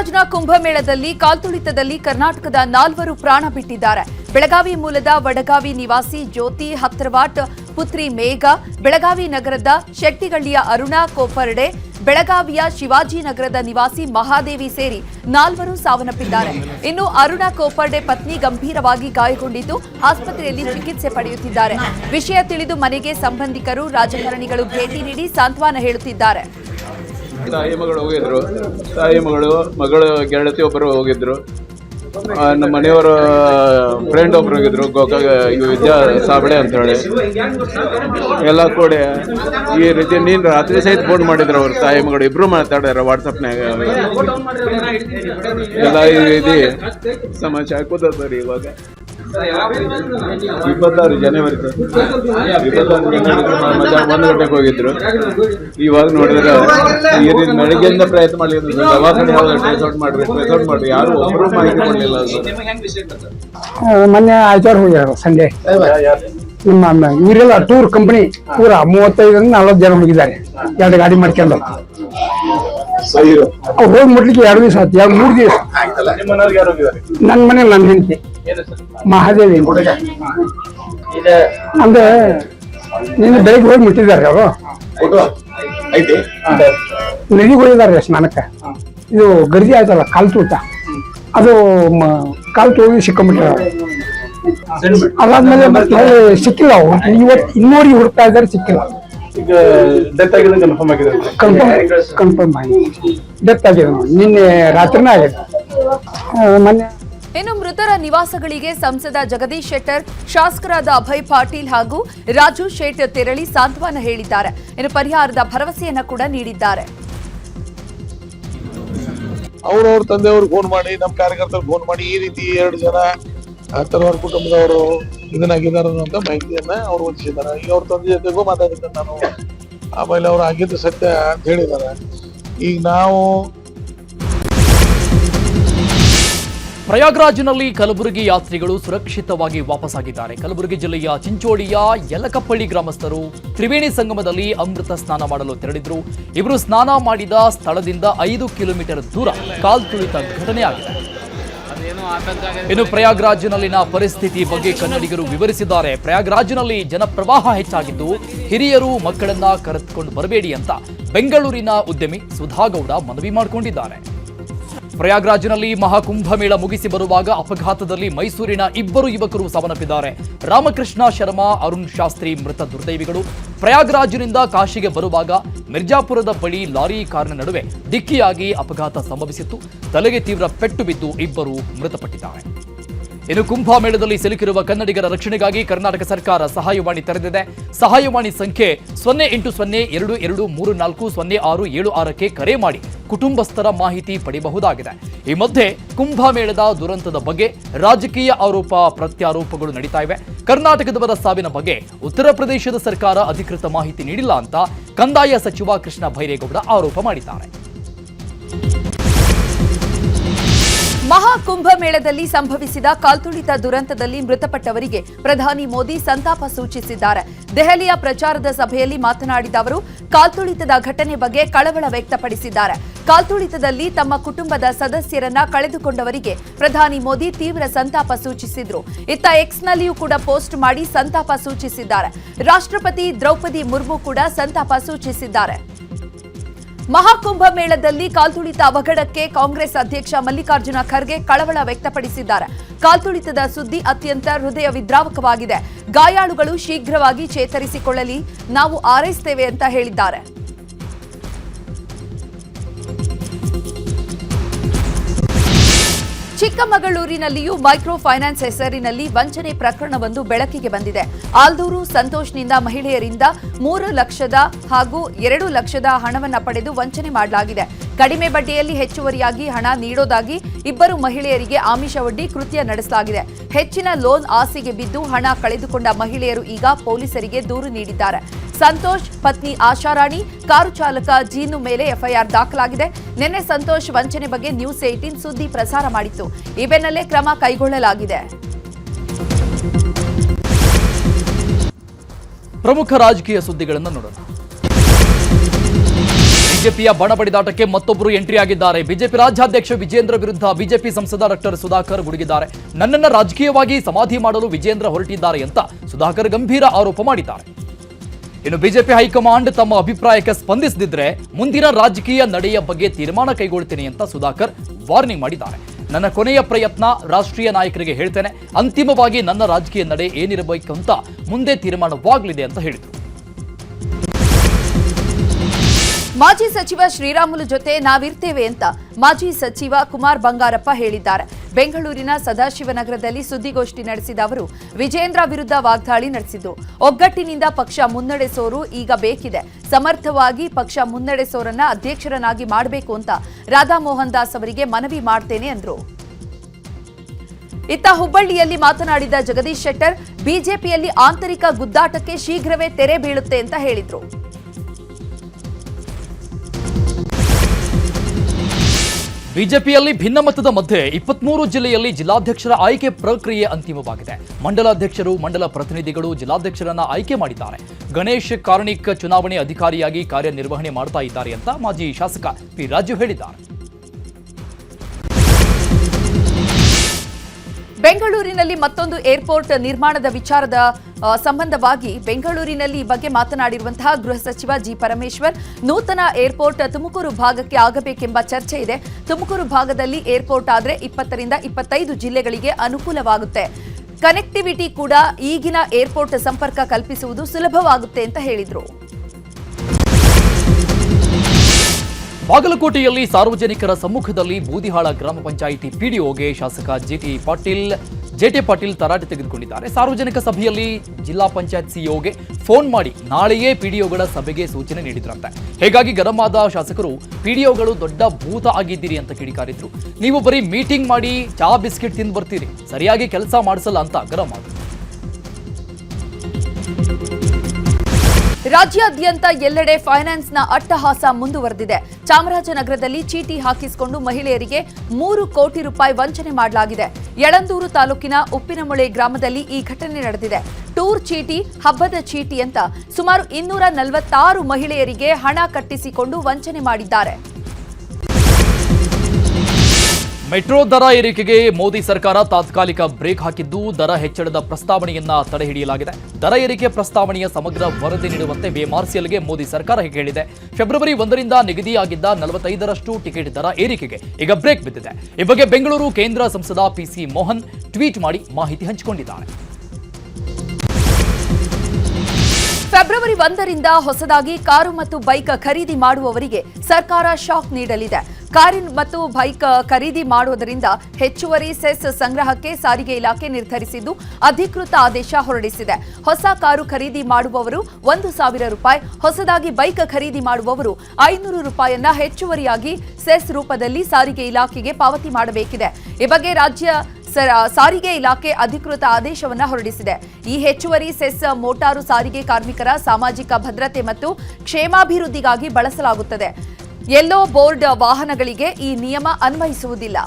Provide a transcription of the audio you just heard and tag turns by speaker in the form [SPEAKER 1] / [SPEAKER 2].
[SPEAKER 1] ಪ್ರಯಾಗ್ರಾಜ್ನ ಕುಂಭಮೇಳದಲ್ಲಿ ಕಾಲ್ತುಳಿತದಲ್ಲಿ ಕರ್ನಾಟಕದ ನಾಲ್ವರು ಪ್ರಾಣ ಬಿಟ್ಟಿದ್ದಾರೆ. ಬೆಳಗಾವಿ ಮೂಲದ ವಡಗಾವಿ ನಿವಾಸಿ ಜ್ಯೋತಿ ಹತ್ರವಾಟ್, ಪುತ್ರಿ ಮೇಘ, ಬೆಳಗಾವಿ ನಗರದ ಶೆಟ್ಟಿಗಳ್ಳಿಯ ಅರುಣಾ ಕೋಪರ್ಡೆ ಬೆಳಗಾವಿಯ ಶಿವಾಜಿನಗರದ ನಿವಾಸಿ ಮಹಾದೇವಿ ಸೇರಿ ನಾಲ್ವರು ಸಾವನ್ನಪ್ಪಿದ್ದಾರೆ. ಇನ್ನು ಅರುಣಾ ಕೋಪರ್ಡೆ ಪತ್ನಿ ಗಂಭೀರವಾಗಿ ಗಾಯಗೊಂಡಿದ್ದು ಆಸ್ಪತ್ರೆಯಲ್ಲಿ ಚಿಕಿತ್ಸೆ ಪಡೆಯುತ್ತಿದ್ದಾರೆ. ವಿಷಯ ತಿಳಿದು ಮನೆಗೆ ಸಂಬಂಧಿಕರು, ರಾಜಕಾರಣಿಗಳು ಭೇಟಿ ನೀಡಿ ಸಾಂತ್ವನ ಹೇಳುತ್ತಿದ್ದಾರೆ.
[SPEAKER 2] ತಾಯಿ ಮಗಳು ಹೋಗಿದ್ರು. ತಾಯಿ ಮಗಳು ಮಗಳು ಗೆಳತಿ ಒಬ್ಬರು ಹೋಗಿದ್ರು. ನಮ್ಮ ಮನೆಯವರ ಫ್ರೆಂಡ್ ಒಬ್ರು ಹೋಗಿದ್ರು ಗೋಕಾಗ ಈ ವಿದ್ಯಾ ಸಾಬಳೆ ಅಂತ ಹೇಳಿ ಎಲ್ಲ ಕೂಡಿ ಈ ರೀತಿ ನೀನು ರಾತ್ರಿ ಸಹಿತ ಫೋನ್ ಮಾಡಿದ್ರು ಅವ್ರ, ತಾಯಿ ಮಗಳು. ಇಬ್ರು ಮಾತಾಡ್ಯಾರ ವಾಟ್ಸಪ್ನಾಗ ಎಲ್ಲ ಈ ರೀತಿ ಸಮಾಚಾರ ಕೂತದ ಇವಾಗ. ಇಪ್ಪತ್ತಾರು ಜನವರಿ ಇಪ್ಪತ್ತಾರು ಜನವರಿ ಮಧ್ಯಾಹ್ನ ಒಂದು ಗಂಟೆಗೆ ಹೋಗಿದ್ರು. ಇವಾಗ ನೋಡಿದ್ರೆ ನೀರಿನ ಬೆಳಗ್ಗೆಯಿಂದ ಪ್ರಯತ್ನ ಮಾಡಲಿಲ್ಲ ದವಾಖಾನೆ ಯಾರು ಒಬ್ಬರು ಮಾಹಿತಿ ಕೊಡಲಿಲ್ಲ
[SPEAKER 3] ಮೊನ್ನೆ ಆಯ್ತಾರ ಹೋಗ್ಯಾರ ಸಂಡೇ. ನಿಮ್ಮ ಇವರೆಲ್ಲ ಟೂರ್ ಕಂಪನಿ ಪೂರ ಮೂವತ್ತೈದರಿಂದ ನಲವತ್ತು ಜನ ಹೋಗಿದ್ದಾರೆ ಎರಡು ಗಾಡಿ ಮಾಡ್ಕೊಂಡು. ಅವ್ರು ಹೋಗಿ ಮುಟ್ಲಿಕ್ಕೆ ಎರಡು ದಿವಸ ಆಯ್ತು. ಎರಡು ಮೂರು ದಿವಸ. ನನ್ನ ಮನೇಲಿ ನನ್ನ ಹೆಂಡತಿ. ಮಹಾದೇವಿ. ಅಂದ್ರೆ ನಿನ್ನ ಬೆಳಿಗ್ಗೆ ಹೋಗಿ ಮುಟ್ಟಿದ್ದಾರೆ ಅವರು. ನದಿಗೆ ಹೋಗಿದ್ದಾರೆ ಸ್ನಾನಕ್ಕೆ ಇದು ಗರ್ಜಿ ಆಯ್ತಲ್ಲ ಕಾಲ್ ತೂಟ ಅದು ಮ- ಕಾಲ್ ತೂಗಿ ಸಿಕ್ಕೊಂಬಿಟ್ರೆ ಅದಾದ್ಮೇಲೆ ಮತ್ತೆ ಸಿಕ್ಕಿಲ್ಲ ಅವು ಇವತ್ತು ಇನ್ನೂರಿಗೆ ಹುಡುಕ್ತಾ ಇದ್ದಾರೆ ಸಿಕ್ಕಿಲ್ಲ.
[SPEAKER 4] ಈಗ ಡೆತ್ ಆಗಿದೆ ಕನ್ಫರ್ಮ್ ಆಗಿದೆ.
[SPEAKER 3] ಡೆತ್ ಆಗಿದೆ ನೋಡಿ. ನಿನ್ನೆ ರಾತ್ರಿನೇ ಆಗಿದೆ. ಮೊನ್ನೆ
[SPEAKER 1] ಇನ್ನು ಮೃತರ ನಿವಾಸಗಳಿಗೆ ಸಂಸದ ಜಗದೀಶ್ ಶೆಟ್ಟರ್ ಶಾಸಕರಾದ ಅಭಯ್ ಪಾಟೀಲ್ ಹಾಗೂ ರಾಜು ಶೇಟ್ ತೆರಳಿ ಸಾಂತ್ವನ ಹೇಳಿದ್ದಾರೆ. ಇನ್ನು ಪರಿಹಾರದ ಭರವಸೆಯನ್ನ ಕೂಡ ನೀಡಿದ್ದಾರೆ.
[SPEAKER 5] ಅವ್ರವ್ರ ತಂದೆಯವರು ಫೋನ್ ಮಾಡಿ ನಮ್ಮ ಕಾರ್ಯಕರ್ತರು ಫೋನ್ ಮಾಡಿ, ಈ ರೀತಿ ಎರಡು ಜನ ತರವಾರ ಕುಟುಂಬದವರು ಇದನ್ನಾಗಿದ್ದಾರೆ ಅನ್ನೋಂಥ ಮಾಹಿತಿಯನ್ನ ಅವ್ರು ಹೊಂದಿಸಿದ್ದಾರೆ. ಈಗ ಅವ್ರ ತಂದೆ ಜೊತೆಗೂ ಮಾತಾಡಿದ್ದೆ ನಾನು. ಆಮೇಲೆ ಅವ್ರು ಆಗಿದ್ದು ಸತ್ಯ ಅಂತ ಹೇಳಿದ್ದಾರೆ. ಈಗ ನಾವು
[SPEAKER 6] ಪ್ರಯಾಗ್ರಾಜ್ನಲ್ಲಿ ಕಲಬುರಗಿ ಯಾತ್ರಿಗಳು ಸುರಕ್ಷಿತವಾಗಿ ವಾಪಸಾಗಿದ್ದಾರೆ. ಕಲಬುರಗಿ ಜಿಲ್ಲೆಯ ಚಿಂಚೋಳಿಯ ಯಲಕಪ್ಪಳ್ಳಿ ಗ್ರಾಮಸ್ಥರು ತ್ರಿವೇಣಿ ಸಂಗಮದಲ್ಲಿ ಅಮೃತ ಸ್ನಾನ ಮಾಡಲು ತೆರಳಿದ್ರು. ಇವರು ಸ್ನಾನ ಮಾಡಿದ ಸ್ಥಳದಿಂದ ಐದು ಕಿಲೋಮೀಟರ್ ದೂರ ಕಾಲ್ತುಳಿತ ಘಟನೆಯಾಗಿದೆ ಇನ್ನು ಪ್ರಯಾಗ್ರಾಜ್ನಲ್ಲಿನ ಪರಿಸ್ಥಿತಿ ಬಗ್ಗೆ ಕನ್ನಡಿಗರು ವಿವರಿಸಿದ್ದಾರೆ. ಪ್ರಯಾಗ್ರಾಜ್ನಲ್ಲಿ ಜನಪ್ರವಾಹ ಹೆಚ್ಚಾಗಿದ್ದು ಹಿರಿಯರು ಮಕ್ಕಳನ್ನ ಕರೆದುಕೊಂಡು ಬರಬೇಡಿ ಅಂತ ಬೆಂಗಳೂರಿನ ಉದ್ಯಮಿ ಸುಧಾಗೌಡ ಮನವಿ ಮಾಡಿಕೊಂಡಿದ್ದಾರೆ. ಪ್ರಯಾಗ್ರಾಜ್ನಲ್ಲಿ ಮಹಾಕುಂಭಮೇಳ ಮುಗಿಸಿ ಬರುವಾಗ ಅಪಘಾತದಲ್ಲಿ ಮೈಸೂರಿನ ಇಬ್ಬರು ಯುವಕರು ಸಾವನ್ನಪ್ಪಿದ್ದಾರೆ. ರಾಮಕೃಷ್ಣ ಶರ್ಮಾ, ಅರುಣ್ ಶಾಸ್ತ್ರಿ ಮೃತ ದುರ್ದೈವಿಗಳು. ಪ್ರಯಾಗ್ರಾಜ್ನಿಂದ ಕಾಶಿಗೆ ಬರುವಾಗ ಮಿರ್ಜಾಪುರದ ಬಳಿ ಲಾರಿ ಕಾರಿನ ನಡುವೆ ಡಿಕ್ಕಿಯಾಗಿ ಅಪಘಾತ ಸಂಭವಿಸಿತ್ತು. ತಲೆಗೆ ತೀವ್ರ ಪೆಟ್ಟು ಬಿದ್ದು ಇಬ್ಬರು ಮೃತಪಟ್ಟಿದ್ದಾರೆ. ಇನ್ನು ಕುಂಭಮೇಳದಲ್ಲಿ ಸಿಲುಕಿರುವ ಕನ್ನಡಿಗರ ರಕ್ಷಣೆಗಾಗಿ ಕರ್ನಾಟಕ ಸರ್ಕಾರ ಸಹಾಯವಾಣಿ ತೆರೆದಿದೆ. ಸಹಾಯವಾಣಿ ಸಂಖ್ಯೆ ಸೊನ್ನೆ ಎಂಟು ಸೊನ್ನೆ ಎರಡು ಎರಡು ಮೂರು ನಾಲ್ಕು ಸೊನ್ನೆ ಆರು ಏಳು ಆರಕ್ಕೆ ಕರೆ ಮಾಡಿ ಕುಟುಂಬಸ್ಥರ ಮಾಹಿತಿ ಪಡೆಯಬಹುದಾಗಿದೆ. ಈ ಮಧ್ಯೆ ಕುಂಭಮೇಳದ ದುರಂತದ ಬಗ್ಗೆ ರಾಜಕೀಯ ಆರೋಪ ಪ್ರತ್ಯಾರೋಪಗಳು ನಡೀತಾ ಇವೆ. ಕರ್ನಾಟಕದವರ ಸಾವಿನ ಬಗ್ಗೆ ಉತ್ತರ ಪ್ರದೇಶದ ಸರ್ಕಾರ ಅಧಿಕೃತ ಮಾಹಿತಿ ನೀಡಿಲ್ಲ ಅಂತ ಕಂದಾಯ ಸಚಿವ ಕೃಷ್ಣ ಬೈರೇಗೌಡ ಆರೋಪ ಮಾಡಿದ್ದಾರೆ.
[SPEAKER 1] ಮಹಾಕುಂಭಮೇಳದಲ್ಲಿ ಸಂಭವಿಸಿದ ಕಾಲ್ತುಳಿತ ದುರಂತದಲ್ಲಿ ಮೃತಪಟ್ಟವರಿಗೆ ಪ್ರಧಾನಿ ಮೋದಿ ಸಂತಾಪ ಸೂಚಿಸಿದ್ದಾರೆ. ದೆಹಲಿಯ ಪ್ರಚಾರದ ಸಭೆಯಲ್ಲಿ ಮಾತನಾಡಿದ ಅವರು, ಕಾಲ್ತುಳಿತದ ಘಟನೆ ಬಗ್ಗೆ ಕಳವಳ ವ್ಯಕ್ತಪಡಿಸಿದ್ದಾರೆ. ಕಾಲ್ತುಳಿತದಲ್ಲಿ ತಮ್ಮ ಕುಟುಂಬದ ಸದಸ್ಯರನ್ನ ಕಳೆದುಕೊಂಡವರಿಗೆ ಪ್ರಧಾನಿ ಮೋದಿ ತೀವ್ರ ಸಂತಾಪ ಸೂಚಿಸಿದ್ರು. ಇತ್ತ ಎಕ್ಸ್ನಲ್ಲಿಯೂ ಕೂಡ ಪೋಸ್ಟ್ ಮಾಡಿ ಸಂತಾಪ ಸೂಚಿಸಿದ್ದಾರೆ. ರಾಷ್ಟ್ರಪತಿ ದ್ರೌಪದಿ ಮುರ್ಮು ಕೂಡ ಸಂತಾಪ ಸೂಚಿಸಿದ್ದಾರೆ. ಮಹಾಕುಂಭ ಮೇಳದಲ್ಲಿ ಕಾಲ್ತುಳಿತ ಅವಘಡಕ್ಕೆ ಕಾಂಗ್ರೆಸ್ ಅಧ್ಯಕ್ಷ ಮಲ್ಲಿಕಾರ್ಜುನ ಖರ್ಗೆ ಕಳವಳ ವ್ಯಕ್ತಪಡಿಸಿದ್ದಾರೆ. ಕಾಲ್ತುಳಿತದ ಸುದ್ದಿ ಅತ್ಯಂತ ಹೃದಯ ವಿದ್ರಾವಕವಾಗಿದೆ. ಗಾಯಾಳುಗಳು ಶೀಘ್ರವಾಗಿ ಚೇತರಿಸಿಕೊಳ್ಳಲಿ, ನಾವು ಆರೈಸ್ತೇವೆ ಅಂತ ಹೇಳಿದ್ದಾರೆ. ಚಿಕ್ಕಮಗಳೂರಿನಲ್ಲಿಯೂ ಮೈಕ್ರೋ ಫೈನಾನ್ಸ್ ಹೆಸರಿನಲ್ಲಿ ವಂಚನೆ ಪ್ರಕರಣವೊಂದು ಬೆಳಕಿಗೆ ಬಂದಿದೆ. ಆಲ್ದೂರು ಸಂತೋಷ್ನಿಂದ ಮಹಿಳೆಯರಿಂದ ಮೂರು ಲಕ್ಷದ ಹಾಗೂ ಎರಡು ಲಕ್ಷದ ಹಣವನ್ನು ಪಡೆದು ವಂಚನೆ ಮಾಡಲಾಗಿದೆ. ಕಡಿಮೆ ಬಡ್ಡಿಯಲ್ಲಿ ಹೆಚ್ಚುವರಿಯಾಗಿ ಹಣ ನೀಡೋದಾಗಿ ಇಬ್ಬರು ಮಹಿಳೆಯರಿಗೆ ಆಮಿಷವೊಡ್ಡಿ ಕೃತ್ಯ ನಡೆಸಲಾಗಿದೆ. ಹೆಚ್ಚಿನ ಲೋನ್ ಆಸೆಗೆ ಬಿದ್ದು ಹಣ ಕಳೆದುಕೊಂಡ ಮಹಿಳೆಯರು ಈಗ ಪೊಲೀಸರಿಗೆ ದೂರು ನೀಡಿದ್ದಾರೆ. ಸಂತೋಷ್, ಪತ್ನಿ ಆಶಾರಾಣಿ ಕಾರು ಚಾಲಕ ಜೀನು ಮೇಲೆ ಎಫ್ಐಆರ್ ದಾಖಲಾಗಿದೆ. ನಿನ್ನೆ ಸಂತೋಷ್ ವಂಚನೆ ಬಗ್ಗೆ ನ್ಯೂಸ್ ಏಟೀನ್ ಸುದ್ದಿ ಪ್ರಸಾರ ಮಾಡಿತ್ತು. ಈ ಬೆನ್ನಲ್ಲೇ ಕ್ರಮ ಕೈಗೊಳ್ಳಲಾಗಿದೆ.
[SPEAKER 6] ಪ್ರಮುಖ ರಾಜಕೀಯ ಸುದ್ದಿಗಳನ್ನು ನೋಡೋಣ. ಬಿಜೆಪಿಯ ಬಣ ಬಡಿದಾಟಕ್ಕೆ ಮತ್ತೊಬ್ಬರು ಎಂಟ್ರಿ ಆಗಿದ್ದಾರೆ. ಬಿಜೆಪಿ ರಾಜ್ಯಾಧ್ಯಕ್ಷ ವಿಜೇಂದ್ರ ವಿರುದ್ಧ ಬಿಜೆಪಿ ಸಂಸದ ಡಾಕ್ಟರ್ ಸುಧಾಕರ್ ಗುಡುಗಿದ್ದಾರೆ. ನನ್ನನ್ನ ರಾಜಕೀಯವಾಗಿ ಸಮಾಧಿ ಮಾಡಲು ವಿಜೇಂದ್ರ ಹೊರಟಿದ್ದಾರೆ ಅಂತ ಸುಧಾಕರ್ ಗಂಭೀರ ಆರೋಪ ಮಾಡಿದ್ದಾರೆ. ಇನ್ನು ಬಿಜೆಪಿ ಹೈಕಮಾಂಡ್ ತಮ್ಮ ಅಭಿಪ್ರಾಯಕ್ಕೆ ಸ್ಪಂದಿಸದಿದ್ರೆ ಮುಂದಿನ ರಾಜಕೀಯ ನಡೆಯ ಬಗ್ಗೆ ತೀರ್ಮಾನ ಕೈಗೊಳ್ತೀನಿ ಅಂತ ಸುಧಾಕರ್ ವಾರ್ನಿಂಗ್ ಮಾಡಿದ್ದಾರೆ. ನನ್ನ ಕೊನೆಯ ಪ್ರಯತ್ನ ರಾಷ್ಟ್ರೀಯ ನಾಯಕರಿಗೆ ಹೇಳ್ತೇನೆ. ಅಂತಿಮವಾಗಿ ನನ್ನ ರಾಜಕೀಯ ನಡೆ ಏನಿರಬೇಕು ಅಂತ ಮುಂದೆ ತೀರ್ಮಾನವಾಗಲಿದೆ ಅಂತ ಹೇಳಿದರು.
[SPEAKER 1] ಮಾಜಿ ಸಚಿವ ಶ್ರೀರಾಮುಲು ಜೊತೆ ನಾವಿರ್ತೇವೆ ಅಂತ ಮಾಜಿ ಸಚಿವ ಕುಮಾರ್ ಬಂಗಾರಪ್ಪ ಹೇಳಿದ್ದಾರೆ. ಬೆಂಗಳೂರಿನ ಸದಾಶಿವನಗರದಲ್ಲಿ ಸುದ್ದಿಗೋಷ್ಠಿ ನಡೆಸಿದ ಅವರು, ವಿಜೇಂದ್ರ ವಿರುದ್ಧ ವಾಗ್ದಾಳಿ ನಡೆಸಿದ್ದು. ಒಗ್ಗಟ್ಟಿನಿಂದ ಪಕ್ಷ ಮುನ್ನಡೆಸೋರು ಈಗ ಬೇಕಿದೆ. ಸಮರ್ಥವಾಗಿ ಪಕ್ಷ ಮುನ್ನಡೆಸೋರನ್ನ ಅಧ್ಯಕ್ಷರನ್ನಾಗಿ ಮಾಡಬೇಕು ಅಂತ ರಾಧಾ ಮೋಹನ್ ದಾಸ್ ಅವರಿಗೆ ಮನವಿ ಮಾಡ್ತೇನೆ ಅಂದ್ರು. ಇತ್ತ ಹುಬ್ಬಳ್ಳಿಯಲ್ಲಿ ಮಾತನಾಡಿದ ಜಗದೀಶ್ ಶೆಟ್ಟರ್, ಬಿಜೆಪಿಯಲ್ಲಿ ಆಂತರಿಕ ಗುದ್ದಾಟಕ್ಕೆ ಶೀಘ್ರವೇ ತೆರೆ ಬೀಳುತ್ತೆ ಅಂತ ಹೇಳಿದ್ರು.
[SPEAKER 6] ಬಿಜೆಪಿಯಲ್ಲಿ ಭಿನ್ನಮತದ ಮಧ್ಯೆ ಇಪ್ಪತ್ಮೂರು ಜಿಲ್ಲೆಯಲ್ಲಿ ಜಿಲ್ಲಾಧ್ಯಕ್ಷರ ಆಯ್ಕೆ ಪ್ರಕ್ರಿಯೆ ಅಂತಿಮವಾಗಿದೆ. ಮಂಡಲಾಧ್ಯಕ್ಷರು, ಮಂಡಲ ಪ್ರತಿನಿಧಿಗಳು ಜಿಲ್ಲಾಧ್ಯಕ್ಷರನ್ನ ಆಯ್ಕೆ ಮಾಡಿದ್ದಾರೆ. ಗಣೇಶ್ ಕಾರ್ಣಿಕ್ ಚುನಾವಣೆ ಅಧಿಕಾರಿಯಾಗಿ ಕಾರ್ಯನಿರ್ವಹಣೆ ಮಾಡ್ತಾ ಇದ್ದಾರೆ ಅಂತ ಮಾಜಿ ಶಾಸಕ ಪಿ ರಾಜು ಹೇಳಿದ್ದಾರೆ.
[SPEAKER 1] ಬೆಂಗಳೂರಿನಲ್ಲಿ ಮತ್ತೊಂದು ಏರ್ಪೋರ್ಟ್ ನಿರ್ಮಾಣದ ವಿಚಾರದ ಸಂಬಂಧವಾಗಿ ಬೆಂಗಳೂರಿನಲ್ಲಿ ಈ ಬಗ್ಗೆ ಮಾತನಾಡಿರುವಂತಹ ಗೃಹ ಸಚಿವ ಜಿ. ಪರಮೇಶ್ವರ್, ನೂತನ ಏರ್ಪೋರ್ಟ್ ತುಮಕೂರು ಭಾಗಕ್ಕೆ ಆಗಬೇಕೆಂಬ ಚರ್ಚೆ ಇದೆ. ತುಮಕೂರು ಭಾಗದಲ್ಲಿ ಏರ್ಪೋರ್ಟ್ ಆದರೆ ಇಪ್ಪತ್ತರಿಂದ ಇಪ್ಪತ್ತೈದು ಜಿಲ್ಲೆಗಳಿಗೆ ಅನುಕೂಲವಾಗುತ್ತೆ. ಕನೆಕ್ಟಿವಿಟಿ ಕೂಡ ಈಗಿನ ಏರ್ಪೋರ್ಟ್ ಸಂಪರ್ಕ ಕಲ್ಪಿಸುವುದು ಸುಲಭವಾಗುತ್ತೆ ಅಂತ ಹೇಳಿದ್ರು.
[SPEAKER 6] ಬಾಗಲಕೋಟೆಯಲ್ಲಿ ಸಾರ್ವಜನಿಕರ ಸಮ್ಮುಖದಲ್ಲಿ ಬೂದಿಹಾಳ ಗ್ರಾಮ ಪಂಚಾಯಿತಿ ಪಿಡಿಒಗೆ ಶಾಸಕ ಜಿಟಿ ಪಾಟೀಲ್, ಜೆಟಿ ಪಾಟೀಲ್ ತರಾಟೆ ತೆಗೆದುಕೊಂಡಿದ್ದಾರೆ. ಸಾರ್ವಜನಿಕ ಸಭೆಯಲ್ಲಿ ಜಿಲ್ಲಾ ಪಂಚಾಯತ್ ಸಿಇಒಗೆ ಫೋನ್ ಮಾಡಿ ನಾಳೆಯೇ ಪಿಡಿಒಗಳ ಸಭೆಗೆ ಸೂಚನೆ ನೀಡಿದ್ರಂತೆ. ಹೀಗಾಗಿ ಗರಂ ಆದ ಶಾಸಕರು, ಪಿಡಿಒಗಳು ದೊಡ್ಡ ಭೂತ ಆಗಿದ್ದೀರಿ ಅಂತ ಕಿಡಿಕಾರಿದ್ರು. ನೀವು ಬರೀ ಮೀಟಿಂಗ್ ಮಾಡಿ ಚಹಾ ಬಿಸ್ಕೆಟ್ ತಿಂದು ಬರ್ತೀರಿ. ಸರಿಯಾಗಿ ಕೆಲಸ ಮಾಡಿಸಲ್ಲ ಅಂತ ಗರಂ ಆದ್ರು
[SPEAKER 1] ರಾಜ್ಯಾದ್ಯಂತ ಎಲ್ಲೆಡೆ ಫೈನಾನ್ಸ್ನ ಅಟ್ಟಹಾಸ ಮುಂದುವರೆದಿದೆ. ಚಾಮರಾಜನಗರದಲ್ಲಿ ಚೀಟಿ ಹಾಕಿಸಿಕೊಂಡು ಮಹಿಳೆಯರಿಗೆ ಮೂರು ಕೋಟಿ ರೂಪಾಯಿ ವಂಚನೆ ಮಾಡಲಾಗಿದೆ. ಯಳಂದೂರು ತಾಲೂಕಿನ ಉಪ್ಪಿನಮೊಳೆ ಗ್ರಾಮದಲ್ಲಿ ಈ ಘಟನೆ ನಡೆದಿದೆ. ಟೂರ್ ಚೀಟಿ, ಹಬ್ಬದ ಚೀಟಿ ಅಂತ ಸುಮಾರು ಇನ್ನೂರ ನಲವತ್ತಾರು ಮಹಿಳೆಯರಿಗೆ ಹಣ ಕಟ್ಟಿಸಿಕೊಂಡು ವಂಚನೆ ಮಾಡಿದ್ದಾರೆ.
[SPEAKER 6] ಮೆಟ್ರೋ ದರ ಏರಿಕೆಗೆ ಮೋದಿ ಸರ್ಕಾರ ತಾತ್ಕಾಲಿಕ ಬ್ರೇಕ್ ಹಾಕಿದ್ದು ದರ ಹೆಚ್ಚಳದ ಪ್ರಸ್ತಾವನೆಯನ್ನ ತಡೆಹಿಡಿಯಲಾಗಿದೆ ದರ ಏರಿಕೆ ಪ್ರಸ್ತಾವನೆಯ ಸಮಗ್ರ ವರದಿ ನೀಡುವಂತೆ ಬಿಎಂಆರ್ಸಿಎಲ್ಗೆ ಮೋದಿ ಸರ್ಕಾರ ಹೇಳಿದೆ. ಫೆಬ್ರವರಿ ಒಂದರಿಂದ ನಿಗದಿಯಾಗಿದ್ದ ನಲವತ್ತೈದರಷ್ಟು ಟಿಕೆಟ್ ದರ ಏರಿಕೆಗೆ ಈಗ ಬ್ರೇಕ್ ಬಿದ್ದಿದೆ. ಈ ಬಗ್ಗೆ ಬೆಂಗಳೂರು ಕೇಂದ್ರ ಸಂಸದ ಪಿಸಿ ಮೋಹನ್ ಟ್ವೀಟ್ ಮಾಡಿ ಮಾಹಿತಿ ಹಂಚಿಕೊಂಡಿದ್ದಾರೆ.
[SPEAKER 1] ಫೆಬ್ರವರಿ ಒಂದರಿಂದ ಹೊಸದಾಗಿ ಕಾರು ಮತ್ತು ಬೈಕ್ ಖರೀದಿ ಮಾಡುವವರಿಗೆ ಸರ್ಕಾರ ಶಾಕ್ ನೀಡಲಿದೆ. ಕಾರು ಮತ್ತು ಬೈಕ್ ಖರೀದಿ ಮಾಡುವುದರಿಂದ ಹೆಚ್ಚುವರಿ ಸೆಸ್ ಸಂಗ್ರಹಕ್ಕೆ ಸಾರಿಗೆ ಇಲಾಖೆ ನಿರ್ಧರಿಸಿದ್ದು, ಅಧಿಕೃತ ಆದೇಶ ಹೊರಡಿಸಿದೆ. ಹೊಸ ಕಾರು ಖರೀದಿ ಮಾಡುವವರು ಒಂದು ಸಾವಿರ ರೂಪಾಯಿ, ಹೊಸದಾಗಿ ಬೈಕ್ ಖರೀದಿ ಮಾಡುವವರು ಐನೂರು ರೂಪಾಯಿಯನ್ನ ಹೆಚ್ಚುವರಿಯಾಗಿ ಸೆಸ್ ರೂಪದಲ್ಲಿ ಸಾರಿಗೆ ಇಲಾಖೆಗೆ ಪಾವತಿ ಮಾಡಬೇಕಿದೆ. ಈ ಬಗ್ಗೆ ರಾಜ್ಯ ಸಾರಿಗೆ ಇಲಾಖೆ ಅಧಿಕೃತ ಆದೇಶವನ್ನ ಹೊರಡಿಸಿದೆ. ಈ ಹೆಚ್ಚುವರಿ ಸೆಸ್ ಮೋಟಾರು ಸಾರಿಗೆ ಕಾರ್ಮಿಕರ ಸಾಮಾಜಿಕ ಭದ್ರತೆ ಮತ್ತು ಕ್ಷೇಮಾಭಿವೃದ್ಧಿಗಾಗಿ ಬಳಸಲಾಗುತ್ತದೆ. ಯೆಲ್ಲೋ ಬೋರ್ಡ್ ವಾಹನಗಳಿಗೆ ಈ ನಿಯಮ ಅನ್ವಯಿಸುವುದಿಲ್ಲ.